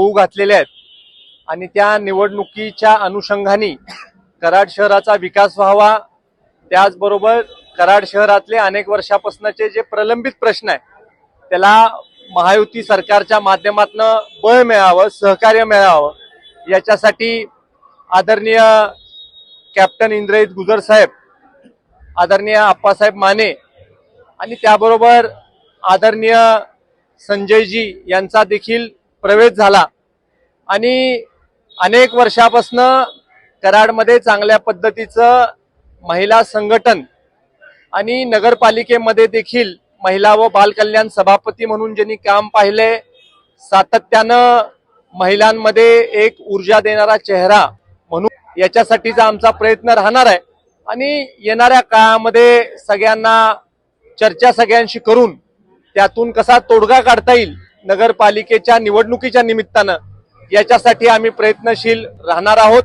होऊ घातलेल्या आहेत. आणि त्या निवडणुकीच्या अनुषंगाने कराड शहराचा विकास व्हावा. त्याचबरोबर कराड शहरातले अनेक वर्षापासूनचे जे प्रलंबित प्रश्न आहे त्याला महायुती सरकारच्या माध्यमातून बळ मिळावं सहकार्य मिळावं याच्यासाठी आदरणीय कॅप्टन इंद्रजित गुजर साहेब आदरणीय आप्पासाहेब माने आणि त्याबरोबर आदरणीय संजयजी यांचा देखील प्रवेश झाला. आणि अनेक वर्षापासनं कराडमध्ये चांगल्या पद्धतीचं महिला संघटन आणि नगरपालिकेमध्ये देखील महिला व बालकल्याण सभापती म्हणून ज्यांनी काम पाहिले सातत्यानं महिलांमध्ये एक ऊर्जा देणारा चेहरा म्हणून याच्यासाठीचा आमचा प्रयत्न राहणार आहे. आणि येणाऱ्या काळामध्ये सगळ्यांना चर्चा सगळ्यांशी करून त्यातून कसा तोडगा काढता येईल नगरपालिकेच्या निवडणुकीच्या निमित्तानं याच्यासाठी आम्ही प्रयत्नशील राहणार आहोत.